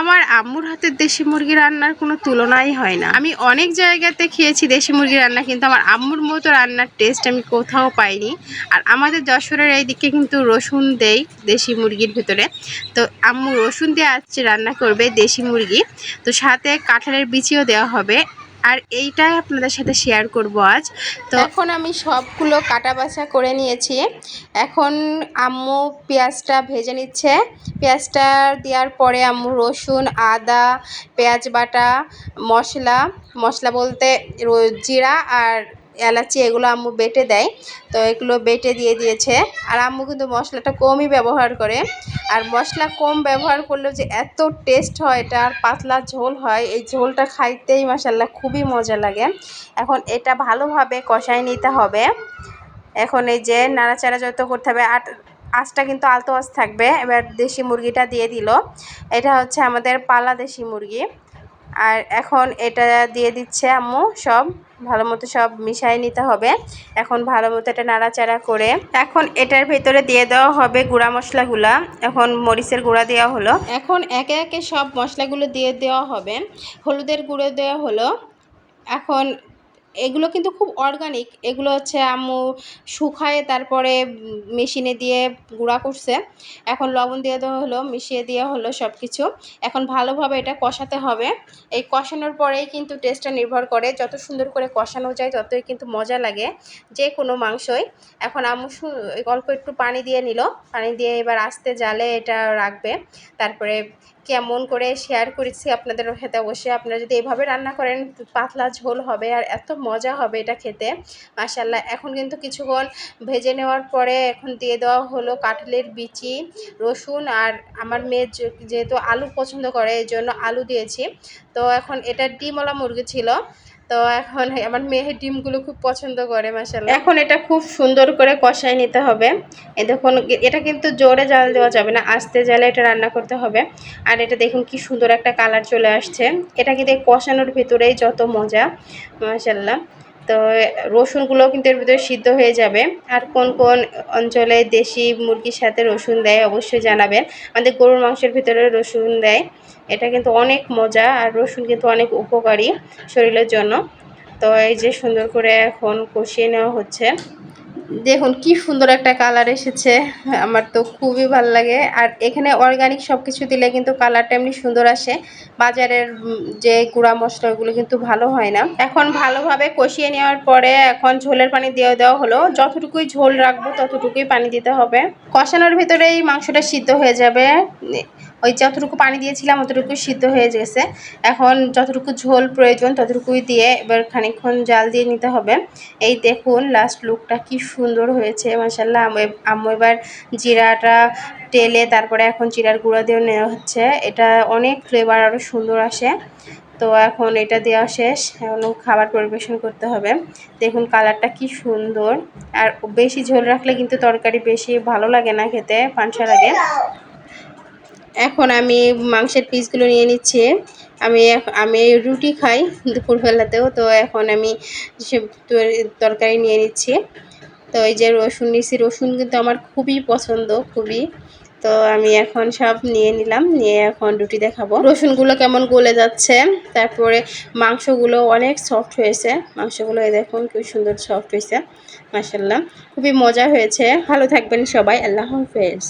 আমার আম্মুর হাতের দেশি মুরগি রান্নার কোনো তুলনাই হয় না। আমি অনেক জায়গাতে খেয়েছি দেশি মুরগি রান্না, কিন্তু আমার আম্মুর মতো রান্নার টেস্ট আমি কোথাও পাইনি। আর আমাদের যশোরের এই দিকে কিন্তু রসুন দেই দেশি মুরগির ভেতরে। তো আম্মু রসুন দিয়ে আজকে রান্না করবে দেশি মুরগি। তো সাথে কাঁঠালের বিচিও দেওয়া হবে। আর এইটাই আপনাদের সাথে শেয়ার করব আজ। তো এখন আমি সবগুলো কাটা বাছা করে নিয়েছি। এখন আম্মু পেঁয়াজটা ভেজে নিচ্ছে। পেঁয়াজটা দেওয়ার পরে আম্মু রসুন, আদা, পেঁয়াজ বাটা, মশলা। মশলা বলতে জিরা আর এলাচি এগুলো আম্মু বেটে দেয়। তো এগুলো বেটে দিয়ে দিয়েছে। আর আম্মু কিন্তু মশলাটা কমই ব্যবহার করে। আর মশলা কম ব্যবহার করলেও যে এত টেস্ট হয়, এটা আর পাতলা ঝোল হয়, এই ঝোলটা খাইতেই মাসাল্লাহ খুবই মজা লাগে। এখন এটা ভালোভাবে কষায় নিতে হবে। এখন এই যে নাড়াচাড়া যত করতে হবে, আর আঁচটা কিন্তু আলতো আঁচ থাকবে। এবার দেশি মুরগিটা দিয়ে দিল। এটা হচ্ছে আমাদের পালা দেশি মুরগি। আর এখন এটা দিয়ে দিচ্ছে আম্মু সব। ভালো মতো সব মিশাই নিতে হবে। এখন ভালো মতো এটা নাড়াচাড়া করে এখন এটার ভেতরে দিয়ে দেওয়া হবে গুঁড়া মশলাগুলা। এখন মরিচের গুঁড়া দেওয়া হলো। এখন একে একে সব মশলাগুলো দিয়ে দেওয়া হবে। হলুদের গুঁড়ো দেওয়া হলো। এখন এগুলো কিন্তু খুব অর্গানিক এগুলো হচ্ছে আম্মু শুকায়ে তারপরে মেশিনে দিয়ে গুঁড়া করছে। এখন লবণ দিয়ে দেওয়া হলো, মিশিয়ে দেওয়া হলো সব কিছু এখন ভালোভাবে এটা কষাতে হবে। এই কষানোর পরেই কিন্তু টেস্টটা নির্ভর করে। যত সুন্দর করে কষানো যায়, ততই কিন্তু মজা লাগে যে কোনো মাংসই। এখন আম্মু অল্প একটু পানি দিয়ে নিল। পানি দিয়ে এবার আস্তে জালে এটা রাখবে। তারপরে কেমন করে শেয়ার করেছি আপনাদের সাথে অবশ্যই। আপনারা যদি এভাবে রান্না করেন, পাতলা ঝোল হবে। আর এত মজা হবে এটা খেতে। মাসাল্লাহ এখন কিন্তু কিছুক্ষণ ভেজে নেওয়ার পরে এখন দিয়ে দেওয়া হলো কাঁঠালের বিচি, রসুন আর আমার মেয়ে যেহেতু আলু পছন্দ করে এই জন্য আলু দিয়েছি। তো এখন এটা ডিমলা মুরগি ছিল। তো এখন আমার মেয়ে ডিমগুলো খুব পছন্দ করে মাসাল্লাহ এখন এটা খুব সুন্দর করে কষাই নিতে হবে। দেখুন, এটা কিন্তু জোরে জাল দেওয়া যাবে না, আস্তে জালে এটা রান্না করতে হবে। আর এটা দেখুন কি সুন্দর একটা কালার চলে আসছে। এটা কিন্তু কষানোর ভিতরেই যত মজা মাসাল্লাহ তো রসুনগুলোও কিন্তু এর ভিতরে সিদ্ধ হয়ে যাবে। আর কোন কোন অঞ্চলে দেশি মুরগির সাথে রসুন দেয় অবশ্যই জানাবেন। আমাদের গরুর মাংসের ভিতরে রসুন দেয়। এটা কিন্তু অনেক মজা আর রসুন কিন্তু অনেক উপকারী শরীরের জন্য। তো এই যে সুন্দর করে এখন কষিয়ে নেওয়া হচ্ছে। দেখুন, কি সুন্দর একটা কালার এসেছে। আমার তো খুবই ভালো লাগে। আর এখানে অর্গানিক সব কিছু দিলে কিন্তু কালারটা এমনি সুন্দর আসে। বাজারের যে গুঁড়া মশলা ওগুলো কিন্তু ভালো হয় না। এখন ভালোভাবে কষিয়ে নেওয়ার পরে এখন ঝোলের পানি দিয়ে দেওয়া হলো। যতটুকুই ঝোল রাখব ততটুকুই পানি দিতে হবে। কষানোর ভিতরেই মাংসটা সিদ্ধ হয়ে যাবে। ওই যতটুকু পানি দিয়েছিলাম অতটুকু সিদ্ধ হয়ে গেছে। এখন যতটুকু ঝোল প্রয়োজন ততটুকুই দিয়ে এবার খানিকক্ষণ জাল দিয়ে নিতে হবে। এই দেখুন লাস্ট লুকটা কি সুন্দর হয়েছে মাসাল্লাহ আম্মু এবার জিরাটা টেলে তারপরে এখন জিরার গুঁড়া দিয়ে নেওয়া হচ্ছে। এটা অনেক ফ্লেভার আরও সুন্দর আসে। তো এখন এটা দেওয়া শেষ। এখন খাবার পরিবেশন করতে হবে। দেখুন কালারটা কি সুন্দর। আর বেশি ঝোল রাখলে কিন্তু তরকারি বেশি ভালো লাগে না খেতে পানসা লাগে এখন আমি মাংসের পিসগুলো নিয়ে নিচ্ছি। আমি আমি রুটি খাই দুপুরবেলাতেও, তো এখন আমি সে তরকারি নিয়ে নিচ্ছি। তো এই যে রসুন নিচ্ছি রসুন কিন্তু আমার খুবই পছন্দ, খুবই। তো আমি এখন সব নিয়ে নিলাম, নিয়ে এখন রুটি দেখাবো। রসুনগুলো কেমন গলে যাচ্ছে, তারপরে মাংসগুলো অনেক সফট হয়েছে। মাংসগুলো দেখুন খুব সুন্দর সফট হয়েছে মাসাল্লাহ খুবই মজা হয়েছে। ভালো থাকবেন সবাই, আল্লাহ হাফেজ।